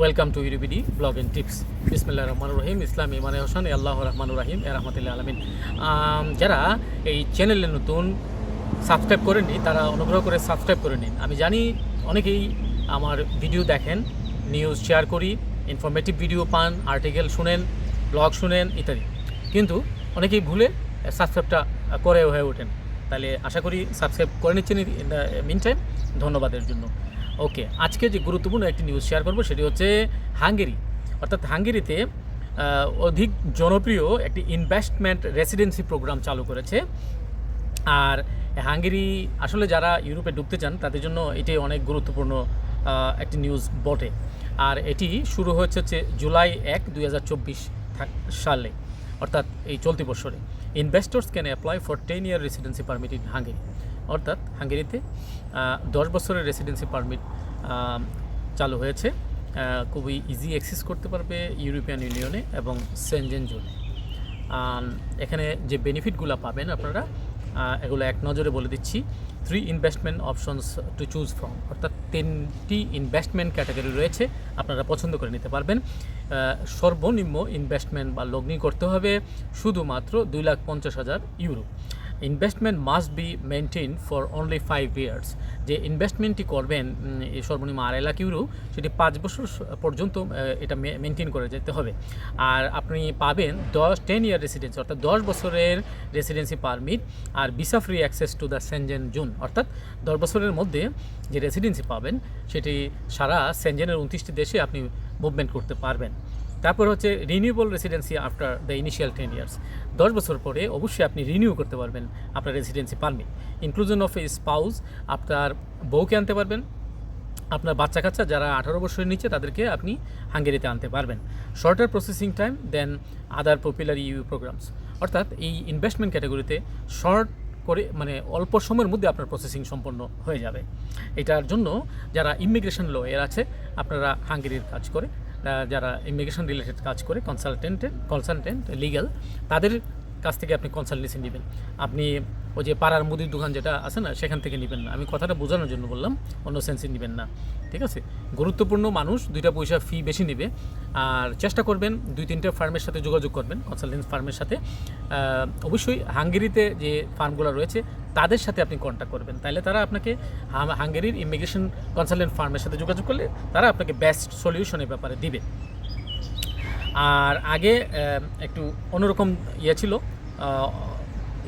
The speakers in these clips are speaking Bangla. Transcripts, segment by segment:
ওয়েলকাম টু ইউরিবিডি ব্লগ অ্যান্ড টিপস বিসমুল্লাহ রহমান রহিম ইসলাম ইমান হোসেন আল্লাহ রহমান রাহিম এ রহমতুল্লাহ আলমিন যারা এই চ্যানেলে নতুন সাবস্ক্রাইব করেননি, তারা অনুগ্রহ করে সাবস্ক্রাইব করে নিন। আমি জানি অনেকেই আমার ভিডিও দেখেন নিউজ শেয়ার করি ইনফরমেটিভ ভিডিও পান আর্টিকেল শুনেন ব্লগ শুনেন, ইত্যাদি। কিন্তু অনেকেই ভুলে সাবস্ক্রাইবটা করে হয়ে ওঠেন। তাহলে আশা করি সাবস্ক্রাইব করে নিচ্ছেন মিন টাইম ধন্যবাদের জন্য। ওকে, আজকে যে গুরুত্বপূর্ণ একটি নিউজ শেয়ার করব সেটি হচ্ছে হাঙ্গেরি। অর্থাৎ হাঙ্গেরিতে অধিক জনপ্রিয় একটি ইনভেস্টমেন্ট রেসিডেন্সি প্রোগ্রাম চালু করেছে। আর হাঙ্গেরি আসলে যারা ইউরোপে ঢুকতে চান, তাদের জন্য এটি অনেক গুরুত্বপূর্ণ একটি নিউজ বটে। আর এটি শুরু হয়েছে হচ্ছে জুলাই এক, দুই সালে, অর্থাৎ এই চলতি বছরে investors can apply for ten year residency permit in Hungary অর্থাৎ হাঙ্গেরিতে দশ বছরের রেসিডেন্সি পারমিট চালু হয়েছে খুবই ইজি অ্যাক্সেস করতে পারবে ইউরোপিয়ান ইউনিয়নে এবং সেনজেন জোনে এখানে যে বেনিফিটগুলো পাবেন আপনারা এগুলো এক নজরে বলে দিচ্ছি। Three investment options to choose from অর্থাৎ তিনটি ইনভেস্টমেন্ট ক্যাটাগরি রয়েছে, আপনারা পছন্দ করে নিতে পারবেন। সর্বনিম্ন ইনভেস্টমেন্ট বা লগ্নি করতে হবে, শুধুমাত্র দুই লাখ পঞ্চাশ হাজার euro investment must be maintain for only five years যে ইনভেস্টমেন্টটি করবেন এই সর্বনিম্ন আড়াই লাখ ইউরো, সেটি পাঁচ বছর পর্যন্ত এটা মেনটেন করে যেতে হবে। আর আপনি পাবেন দশ টেন ইয়ার রেসিডেন্সি অর্থাৎ দশ বছরের residency permit R visa free access to the Schengen zone অর্থাৎ দশ বছরের মধ্যে যে রেসিডেন্সি পাবেন, সেটি সারা সেনজেনের উনত্রিশটি দেশে আপনি মুভমেন্ট করতে পারবেন। তারপর হচ্ছে renewable residency after the initial ten years দশ বছর পরে অবশ্যই আপনি রিনিউ করতে পারবেন আপনার residency permit inclusion of spouse আপনার বউকে আনতে পারবেন। আপনার বাচ্চা কাচ্চা যারা আঠারো বছরের নিচে, তাদেরকে আপনি হাঙ্গেরিতে আনতে পারবেন। Shorter processing time than other popular EU programmes অর্থাৎ এই ইনভেস্টমেন্ট ক্যাটাগরিতে শর্ট করে মানে অল্প সময়ের মধ্যে আপনার প্রসেসিং সম্পন্ন হয়ে যাবে। এটার জন্য যারা ইমিগ্রেশন লয়ার আছে, আপনারা হাঙ্গেরির কাজ করে। যারা ইমিগ্রেশন রিলেটেড কাজ করে কনসালটেন্টের কনসালটেন্ট লিগ্যাল তাদের কাছ থেকে আপনি কনসালটেন্সি নেবেন। আপনি ওই যে পাড়ার মুদির দোকান যেটা আছে না, সেখান থেকে নেবেন না। আমি কথাটা বোঝানোর জন্য বললাম, অন্য সেন্সে নেবেন না। ঠিক আছে? গুরুত্বপূর্ণ মানুষ, দুইটা পয়সা ফি বেশি নেবে। আর চেষ্টা করবেন, দুই তিনটে ফার্মের সাথে যোগাযোগ করবেন কনসালটেন্স ফার্মের সাথে। অবশ্যই হাঙ্গেরিতে যে ফার্মগুলো রয়েছে তাদের সাথে আপনি কন্ট্যাক্ট করবেন। তাহলে তারা আপনাকে হাঙ্গেরির ইমিগ্রেশন কনসালটেন্ট ফার্মের সাথে যোগাযোগ করলে তারা আপনাকে বেস্ট সলিউশনের ব্যাপারে দিবে। আর আগে একটু অন্যরকম ইয়ে ছিল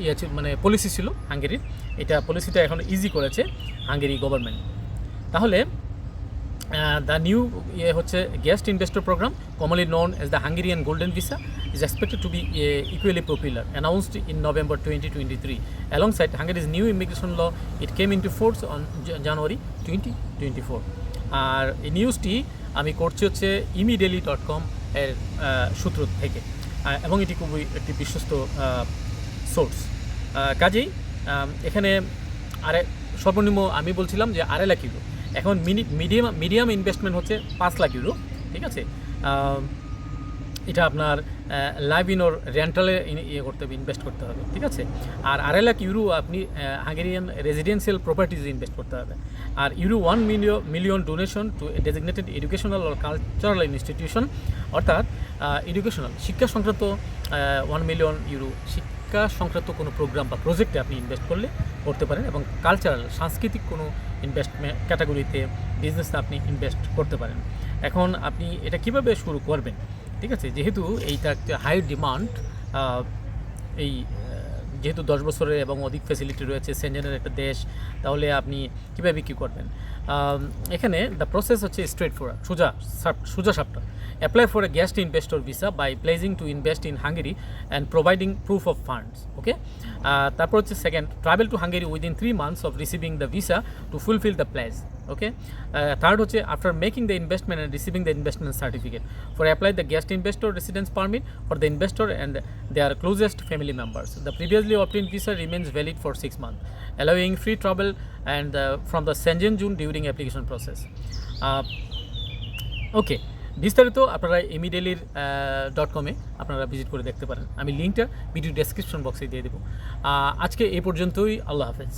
ইয়ে ছিল মানে পলিসি ছিল হাঙ্গেরির। এটা পলিসিটা এখন ইজি করেছে হাঙ্গেরি গভর্নমেন্ট তাহলে দ্য নিউ ইয়ে হচ্ছে guest investor program commonly known as the Hungarian golden visa is expected to be equally popular announced in November twenty twenty three alongside Hungary's new immigration law it came into force on January twenty twenty four আর এই নিউজটি আমি করছি হচ্ছে ইমিডেলি ডট কম এর সূত্র থেকে এবং এটি খুবই একটি বিশ্বস্ত সোর্স কাজেই এখানে আরে, সর্বনিম্ন আমি বলছিলাম যে আড়াই লাখ ইউরো। এখন মিনি মিডিয়াম মিডিয়াম ইনভেস্টমেন্ট হচ্ছে পাঁচ লাখ ইউরো ঠিক আছে? এটা আপনার লাইভ ইন রেন্টালে ইয়ে করতে হবে ইনভেস্ট করতে হবে, ঠিক আছে? আর আড়াই লাখ ইউরো আপনি হাঙ্গেরিয়ান রেজিডেন্সিয়াল প্রপার্টিজে ইনভেস্ট করতে হবে। আর euro one million million donation to designated educational or cultural institution অর্থাৎ এডুকেশনাল শিক্ষা সংক্রান্ত ওয়ান মিলিয়ন ইউরো শিক্ষা সংক্রান্ত কোনো প্রোগ্রাম বা প্রজেক্টে আপনি ইনভেস্ট করলে করতে পারেন এবং কালচারাল সাংস্কৃতিক কোনো ইনভেস্টমেন্ট ক্যাটাগরিতে বিজনেস আপনি ইনভেস্ট করতে পারেন। এখন আপনি এটা কীভাবে শুরু করবেন? ঠিক আছে? যেহেতু এইটা একটা হাই ডিমান্ড এই যেহেতু দশ বছরের এবং অধিক ফ্যাসিলিটি রয়েছে সেঞ্জেনের একটা দেশ, তাহলে আপনি কীভাবে কী করবেন? এখানে দ্য প্রসেস হচ্ছে স্ট্রেট ফর সোজা সোজা সাপটা। Apply for a guest investor visa by pledging to invest in Hungary and providing proof of funds okay তারপর হচ্ছে second travel to Hungary within three months of receiving the visa to fulfil the place okay third হচ্ছে after making the investment and receiving the investment certificate for apply the guest investor residence permit for the investor and closest family members. The previously obtained visa remains valid for six months, allowing free travel and uh, from the Shenzhen June during application process. Uh, okay বিস্তারিত আপনারা ইমিডিয়েলির ডট কমে আপনারা ভিজিট করে দেখতে পারেন। আমি লিঙ্কটা ভিডিও ডেসক্রিপশন বক্সে দিয়ে দেবো। আজকে এ পর্যন্তই। আল্লাহ হাফেজ।